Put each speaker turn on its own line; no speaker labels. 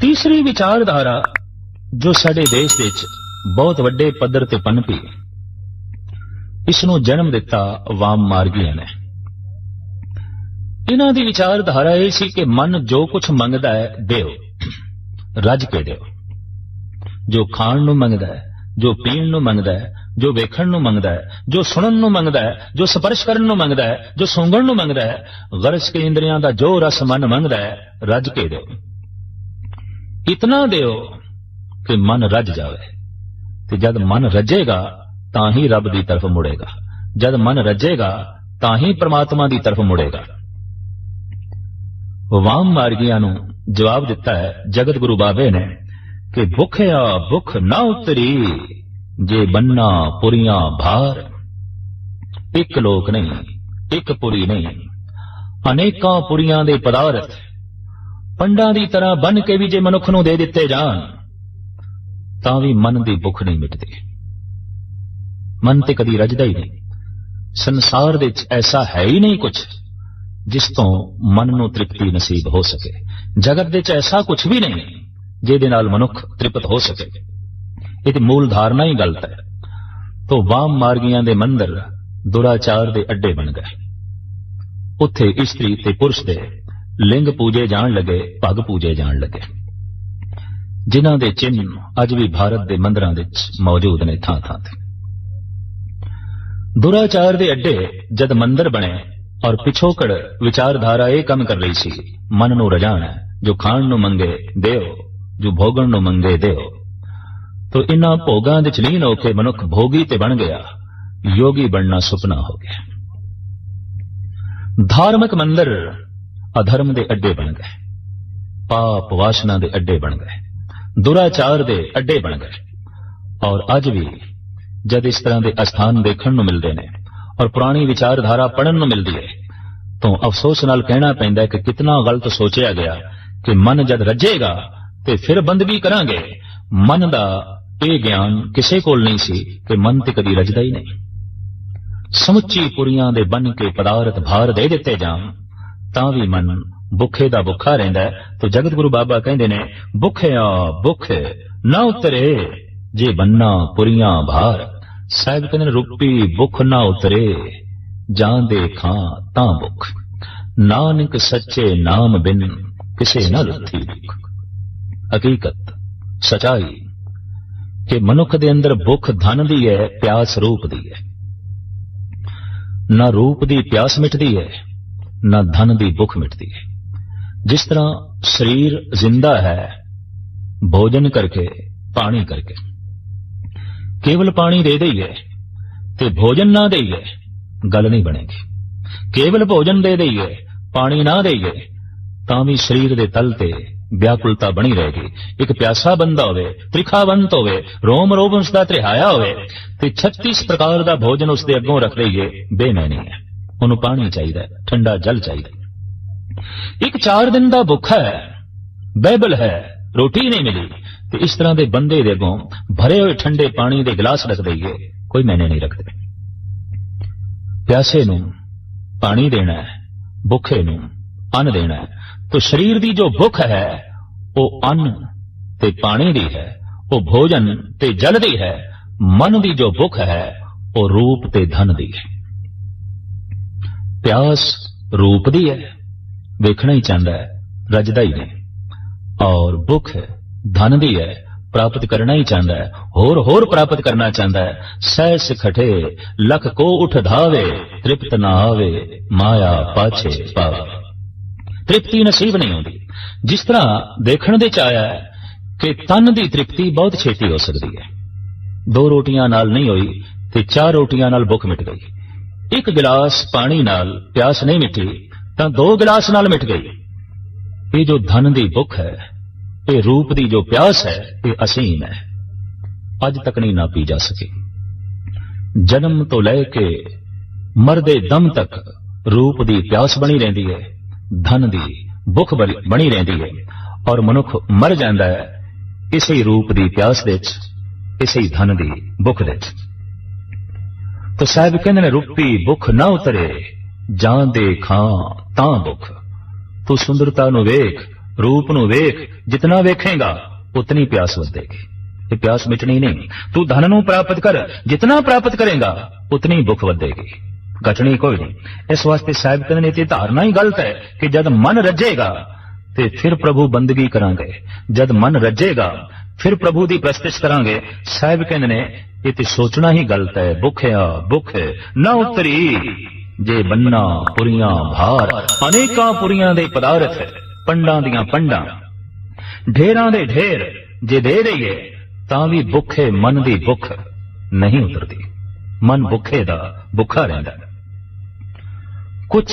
ਤੀਸਰੀ ਵਿਚਾਰਧਾਰਾ, ਜੋ ਸਾਡੇ ਦੇਸ਼ ਵਿੱਚ ਬਹੁਤ ਵੱਡੇ ਪੱਧਰ ਤੇ ਪਨਪੀ ਇਸ ਨੂੰ ਜਨਮ ਦਿੱਤਾ ਵਾਮ ਮਾਰਗੀਆਂ ਨੇ। ਇਹਨਾਂ ਦੀ ਵਿਚਾਰਧਾਰਾ ਇਹ ਸੀ ਕਿ ਮਨ ਜੋ ਕੁਝ ਮੰਗਦਾ ਹੈ, ਦਿਓ। ਰੱਜ ਕੇ ਦਿਓ। ਜੋ ਖਾਣ ਨੂੰ ਮੰਗਦਾ ਹੈ, ਜੋ ਪੀਣ ਨੂੰ ਮੰਗਦਾ ਹੈ, ਜੋ ਵੇਖਣ ਨੂੰ ਮੰਗਦਾ ਹੈ, ਜੋ ਸੁਣਨ ਨੂੰ ਮੰਗਦਾ ਹੈ, ਜੋ ਸਪਰਸ਼ ਕਰਨ ਨੂੰ ਮੰਗਦਾ ਹੈ, ਜੋ ਸੂੰਘਣ ਨੂੰ ਮੰਗਦਾ ਹੈ ਗਰਜ ਕੇ ਇੰਦਰੀਆਂ ਦਾ ਜੋ ਰਸ ਮਨ ਮੰਗਦਾ ਹੈ, ਰੱਜ ਕੇ ਦਿਓ। ਇਤਨਾ ਦਿਓ ਕਿ ਮਨ ਰੱਜ ਜਾਵੇ। ਤੇ ਜਦ ਮਨ ਰੱਜੇਗਾ, ਤਾਂ ਹੀ ਰੱਬ ਦੀ ਤਰਫ ਮੁੜੇਗਾ। ਜਦ ਮਨ ਰੱਜੇਗਾ, ਤਾਂ ਹੀ ਪ੍ਰਮਾਤਮਾ ਦੀ ਤਰਫ ਮੁੜੇਗਾ। ਵਾਮ ਮਾਰਗੀਆਂ ਨੂੰ ਜਵਾਬ ਦਿੱਤਾ ਹੈ ਜਗਤ ਗੁਰੂ ਬਾਬੇ ਨੇ ਕਿ ਭੁਖਿਆ ਭੁਖ ਨਾ ਉਤਰੀ, ਜੇ ਬੰਨਾ ਪੁਰੀਆਂ ਭਾਰ। ਇੱਕ ਲੋਕ ਨਹੀਂ, ਇੱਕ ਪੁਰੀ ਨਹੀਂ, ਅਨੇਕਾਂ ਪੁਰੀਆਂ ਦੇ ਪਦਾਰਥ ਪੰਡਾਂ ਦੀ ਤਰ੍ਹਾਂ ਬਨ ਕੇ ਵੀ ਜੇ ਮਨੁੱਖ ਨੂੰ ਦੇ ਦਿੱਤੇ ਜਾਣ, ਤਾਂ ਵੀ ਮਨ ਦੀ ਭੁੱਖ ਨਹੀਂ ਮਿਟਦੀ। ਮਨ ਤੇ ਕਦੀ ਰੱਜਦਾ ਹੀ ਨਹੀਂ। ਸੰਸਾਰ ਦੇ ਵਿੱਚ ਐਸਾ ਹੈ ਹੀ ਨਹੀਂ ਕੁਝ ਜਿਸ ਤੋਂ ਮਨ ਨੂੰ ਤ੍ਰਿਪਤੀ ਨਸੀਬ ਹੋ ਸਕੇ। ਜਗਤ ਦੇ ਵਿੱਚ ਐਸਾ ਕੁਝ ਵੀ ਨਹੀਂ, ਜਿਹਦੇ ਨਾਲ ਮਨੁੱਖ ਤ੍ਰਿਪਤ ਹੋ ਸਕੇ। ਇਹ ਤੇ ਮੂਲ ਧਾਰਨਾ ਹੀ ਗਲਤ ਹੈ। ਤੋਂ ਵਾਮ ਮਾਰਗੀਆਂ ਦੇ ਮੰਦਰ ਦੁਰਾਚਾਰ ਦੇ ਅੱਡੇ ਬਣ ਗਏ। ਉੱਥੇ ਇਸਤਰੀ ਤੇ ਪੁਰਸ਼ ਦੇ ਲਿੰਗ ਪੂਜੇ ਜਾਣ ਲੱਗੇ ਭਗ ਪੂਜੇ ਜਾਣ ਲੱਗੇ। ਜਿਨ੍ਹਾਂ ਦੇ ਚਿੰਨ੍ਹ ਅੱਜ ਵੀ ਭਾਰਤ ਦੇ ਮੰਦਰਾਂ ਵਿੱਚ ਮੌਜੂਦ ਨੇ ਥਾਂ ਥਾਂ ਤੇ। ਦੁਰਾਚਾਰ ਦੇ ਅੱਡੇ ਜਦ ਮੰਦਰ ਬਣੇ ਔਰ ਪਿਛੋਕੜ ਵਿਚਾਰਧਾਰਾ ਇਹ ਕੰਮ ਕਰ ਰਹੀ ਸੀ, ਮਨ ਨੂੰ ਰਜਾਣਾ ਜੋ ਖਾਣ ਨੂੰ ਮੰਗੇ ਦਿਓ, ਜੋ ਭੋਗਣ ਨੂੰ ਮੰਗੇ ਦਿਓ। ਤੋ ਇਨ੍ਹਾਂ ਭੋਗਾਂ ਦੇ ਚਲੀਨ ਹੋ ਕੇ ਮਨੁੱਖ ਭੋਗੀ ਤੇ ਬਣ ਗਿਆ, ਯੋਗੀ ਬਣਨਾ ਸੁਪਨਾ ਹੋ ਗਿਆ। ਧਾਰਮਿਕ ਮੰਦਰ ਅਧਰਮ ਦੇ ਅੱਡੇ ਬਣ ਗਏ, ਪਾਪ ਵਾਸ਼ਨਾ ਦੇ ਅੱਡੇ ਬਣ ਗਏ, ਦੁਰਾਚਾਰ ਦੇ ਅੱਡੇ ਬਣ ਗਏ। ਔਰ ਅੱਜ ਵੀ ਜਦ ਇਸ ਤਰ੍ਹਾਂ ਦੇ ਅਸਥਾਨ ਦੇਖਣ ਨੂੰ ਮਿਲਦੇ ਨੇ ਔਰ ਪੁਰਾਣੀ ਵਿਚਾਰਧਾਰਾ ਪੜਨ ਨੂੰ ਮਿਲਦੀ ਹੈ, ਤਾਂ ਅਫਸੋਸ ਨਾਲ ਕਹਿਣਾ ਪੈਂਦਾ ਹੈ ਕਿ ਕਿੰਨਾ ਗਲਤ ਸੋਚਿਆ ਗਿਆ ਕਿ ਮਨ ਜਦ ਰੱਜੇਗਾ ਤੇ ਫਿਰ ਬੰਦਗੀ ਕਰਾਂਗੇ। ਮਨ ਦਾ ਇਹ ਗਿਆਨ ਕਿਸੇ ਕੋਲ ਨਹੀਂ ਸੀ ਕਿ ਮਨ ਤੇ ਕਦੀ ਰਜਦਾ ਹੀ ਨਹੀਂ। ਸਮੁੱਚੀ ਪੁਰੀਆਂ ਦੇ ਬਨ ਕੇ ਪਦਾਰਥ ਭਾਰ ਦੇ ਦਿੱਤੇ ਜਾਣ ਤਾਂ ਵੀ ਮਨ ਭੁੱਖੇ ਦਾ ਭੁੱਖਾ ਰਹਿੰਦਾ ਹੈ। ਤਾਂ ਜਗਤ ਗੁਰੂ ਬਾਬਾ ਕਹਿੰਦੇ ਨੇ ਭੁੱਖਿਆ ਭੁੱਖ, ਨਾ ਉਤਰੇ, ਜੇ ਬੰਨਾ ਪੁਰੀਆਂ ਭਾਰ। ਸਾਹਿਬ ਕਹਿੰਦੇ ਨੇ, ਰੂਪੀ ਭੁੱਖ ਨਾ ਉਤਰੇ ਜਾਂ ਦੇ ਖਾਂ ਤਾਂ ਭੁੱਖ। ਨਾਨਕ ਸੱਚੇ ਨਾਮ ਬਿਨ ਕਿਸੇ ਨਾ ਲੁੱਥੀ ਭੁੱਖ। ਹਕੀਕਤ, ਸਚਾਈ, ਕਿ ਮਨੁੱਖ ਦੇ ਅੰਦਰ ਭੁੱਖ ਧਨ ਦੀ ਹੈ, ਪਿਆਸ ਰੂਪ ਦੀ ਹੈ। ਨਾ ਰੂਪ ਦੀ ਪਿਆਸ ਮਿਟਦੀ ਹੈ ਨਾ ਧਨ ਦੀ ਭੁੱਖ ਮਿਟਦੀ। ਹੈ ਜਿਸ ਤਰ੍ਹਾਂ ਸਰੀਰ ਜ਼ਿੰਦਾ ਹੈ, ਭੋਜਨ ਕਰਕੇ, ਪਾਣੀ ਕਰਕੇ। ਕੇਵਲ ਪਾਣੀ ਦੇ ਦੇਈਏ ਤੇ ਭੋਜਨ ਨਾ ਦੇਈਏ, ਗੱਲ ਨਹੀਂ ਬਣੇਗੀ। ਕੇਵਲ ਭੋਜਨ ਦੇ ਦੇਈਏ, ਪਾਣੀ ਨਾ ਦੇਈਏ, ਤਾਂ ਵੀ ਸਰੀਰ ਦੇ ਤਲ ਤੇ ਵਿਆਕੁਲਤਾ ਬਣੀ ਰਹੇਗੀ। ਇੱਕ ਪਿਆਸਾ ਬੰਦਾ ਹੋਵੇ, ਤ੍ਰਿਖਾਵੰਤ ਹੋਵੇ, ਰੋਮ ਰੋਮ ਉਸ ਦਾ ਤ੍ਰਿਹਾਇਆ ਹੋਵੇ, ਤੇ 36 ਪ੍ਰਕਾਰ ਦਾ ਭੋਜਨ ਉਸ ਦੇ ਅੱਗੋਂ ਰੱਖ ਲਈਏ, ਬੇਮੈਨੀ ਹੈ। ਉਹਨੂੰ ਪਾਣੀ ਚਾਹੀਦਾ ਹੈ, ਠੰਡਾ ਜਲ ਚਾਹੀਦਾ ਹੈ। ਇੱਕ 4 ਦਿਨ ਦਾ ਭੁੱਖਾ ਹੈ ਬਾਈਬਲ ਹੈ, ਰੋਟੀ ਨਹੀਂ ਮਿਲੀ, ਤੇ ਇਸ ਤਰ੍ਹਾਂ ਦੇ ਬੰਦੇ ਦੇ ਅੱਗੋਂ ਭਰੇ ਹੋਏ ਠੰਡੇ ਪਾਣੀ ਦੇ ਗਲਾਸ ਰੱਖ ਦਈਏ, ਕੋਈ ਮੈਨੇ ਨਹੀਂ ਰੱਖਦੇ ਪਿਆਸੇ ਨੂੰ ਪਾਣੀ ਦੇਣਾ ਹੈ, ਭੁੱਖੇ ਨੂੰ ਅੰਨ ਦੇਣਾ ਹੈ, ਤੋ ਸਰੀਰ ਦੀ ਜੋ ਭੁੱਖ ਹੈ, ਉਹ ਅੰਨ ਤੇ ਪਾਣੀ ਦੀ ਹੈ, ਉਹ ਭੋਜਨ ਤੇ ਜਲ ਦੀ ਹੈ, ਮਨ ਦੀ ਜੋ ਭੁੱਖ ਹੈ, ਉਹ ਰੂਪ ਤੇ ਧਨ ਦੀ ਹੈ ਪਿਆਸ ਰੂਪ ਦੀ ਹੈ, ਵੇਖਣਾ ਹੀ ਚਾਹੁੰਦਾ ਹੈ, ਰਜਦਾ ਹੀ ਨਹੀਂ। ਔਰ ਭੁੱਖ ਧਨ ਦੀ ਹੈ, ਪ੍ਰਾਪਤ ਕਰਨਾ ਹੀ ਚਾਹੁੰਦਾ ਹੈ, ਹੋਰ ਹੋਰ ਪ੍ਰਾਪਤ ਕਰਨਾ ਚਾਹੁੰਦਾ ਹੈ। ਸਹਿਸ ਖਟੇ ਲਖ ਕੋ ਉਠ ਧਾਵੇ, ਤ੍ਰਿਪਤ ਨਾ ਆਵੇ, ਮਾਇਆ ਪਾਛੇ ਪਾਵੇ। ਤ੍ਰਿਪਤੀ ਨਸੀਬ ਨਹੀਂ ਹੁੰਦੀ। ਜਿਸ ਤਰ੍ਹਾਂ ਦੇਖਣ ਦੇ ਚ ਆਇਆ ਹੈ ਕਿ ਤਨ ਦੀ ਤ੍ਰਿਪਤੀ ਬਹੁਤ ਛੇਤੀ ਹੋ ਸਕਦੀ ਹੈ। ਦੋ ਰੋਟੀਆਂ ਨਾਲ ਨਹੀਂ ਹੋਈ ਤੇ ਚਾਰ ਰੋਟੀਆਂ ਨਾਲ ਭੁੱਖ ਮਿਟ ਗਈ। ਇੱਕ ਗਿਲਾਸ ਪਾਣੀ ਨਾਲ ਪਿਆਸ ਨਹੀਂ ਮਿਟੀ ਤਾਂ ਦੋ ਗਿਲਾਸ ਨਾਲ ਮਿਟ ਗਈ। ਇਹ ਜੋ ਧਨ ਦੀ ਭੁੱਖ ਹੈ, ਇਹ ਰੂਪ ਦੀ ਜੋ ਪਿਆਸ ਹੈ, ਇਹ ਅਸੀਮ ਹੈ। ਅੱਜ ਤੱਕ ਨਹੀਂ ਨਾ ਪੀ ਜਾ ਸਕੀ। ਜਨਮ ਤੋਂ ਲੈ ਕੇ ਮਰਦੇ ਦਮ ਤੱਕ ਰੂਪ ਦੀ ਪਿਆਸ ਬਣੀ ਰਹਿੰਦੀ ਹੈ, ਧਨ ਦੀ ਭੁੱਖ ਬਣੀ ਰਹਿੰਦੀ ਹੈ ਔਰ ਮਨੁੱਖ ਮਰ ਜਾਂਦਾ ਹੈ, ਇਸੇ ਰੂਪ ਦੀ ਪਿਆਸ ਦੇ ਵਿੱਚ, ਇਸੇ ਧਨ ਦੀ ਭੁੱਖ ਦੇ ਵਿੱਚ। ਤਾਂ ਸਾਹਿਬ ਕਹਿੰਦੇ ਨੇ, ਰੂਪੀ ਭੁੱਖ ਨਾ ਉਤਰੇ ਜਾਂ ਦੇ ਖਾਂ ਤਾਂ ਭੁੱਖ। ਤੂੰ ਸੁੰਦਰਤਾ ਨੂੰ ਵੇਖ, ਰੂਪ ਨੂੰ ਵੇਖ, ਜਿਤਨਾ ਵੇਖੇਗਾ, ਉਤਨੀ ਪਿਆਸ ਵਧੇਗੀ। ਇਹ ਪਿਆਸ ਮਿਟਣੀ ਨਹੀਂ। ਤੂੰ ਧਨ ਨੂੰ ਪ੍ਰਾਪਤ ਕਰ, ਜਿਤਨਾ ਪ੍ਰਾਪਤ ਕਰੇਗਾ, ਉਤਨੀ ਭੁੱਖ ਵਧੇਗੀ। ਘਟਣੀ ਕੋਈ ਨਹੀਂ। ਇਸ ਵਾਸਤੇ ਸਾਹਿਬ ਕਹਿੰਦੇ ਨੇ ਤੇ ਧਾਰਨਾ ਹੀ ਗਲਤ ਹੈ ਕਿ ਜਦ ਮਨ ਰੱਜੇਗਾ, ਤੇ ਫਿਰ ਪ੍ਰਭੂ ਬੰਦਗੀ ਕਰਾਂਗੇ। ਜਦ ਮਨ ਰੱਜੇਗਾ ਫਿਰ ਪ੍ਰਭੂ ਦੀ ਪ੍ਰਸਤਿਸ਼ ਕਰਾਂਗੇ। ਸਾਹਿਬ ਕਹਿੰਦੇ ਨੇ, ਇਹ ਤੇ ਸੋਚਣਾ ਹੀ ਗਲਤ ਹੈ। ਭੁੱਖਿਆ ਭੁੱਖ। ਨਾ ਉਤਰੀ, ਜੇ ਬੰਨਾ ਪੁਰੀਆਂ ਭਾਰ। ਅਨੇਕਾਂ ਪੁਰੀਆਂ ਦੇ ਪਦਾਰਥ, ਪੰਡਾਂ ਦੀਆਂ ਪੰਡਾਂ। ਢੇਰਾਂ ਦੇ ਢੇਰ, ਜੇ ਦੇ ਦਈਏ, ਤਾਂ ਵੀ ਭੁੱਖੇ ਮਨ ਦੀ ਭੁੱਖ ਨਹੀਂ ਉਤਰਦੀ। ਮਨ ਭੁੱਖੇ ਦਾ, ਭੁੱਖਾ ਰਹਿੰਦਾ। ਕੁਝ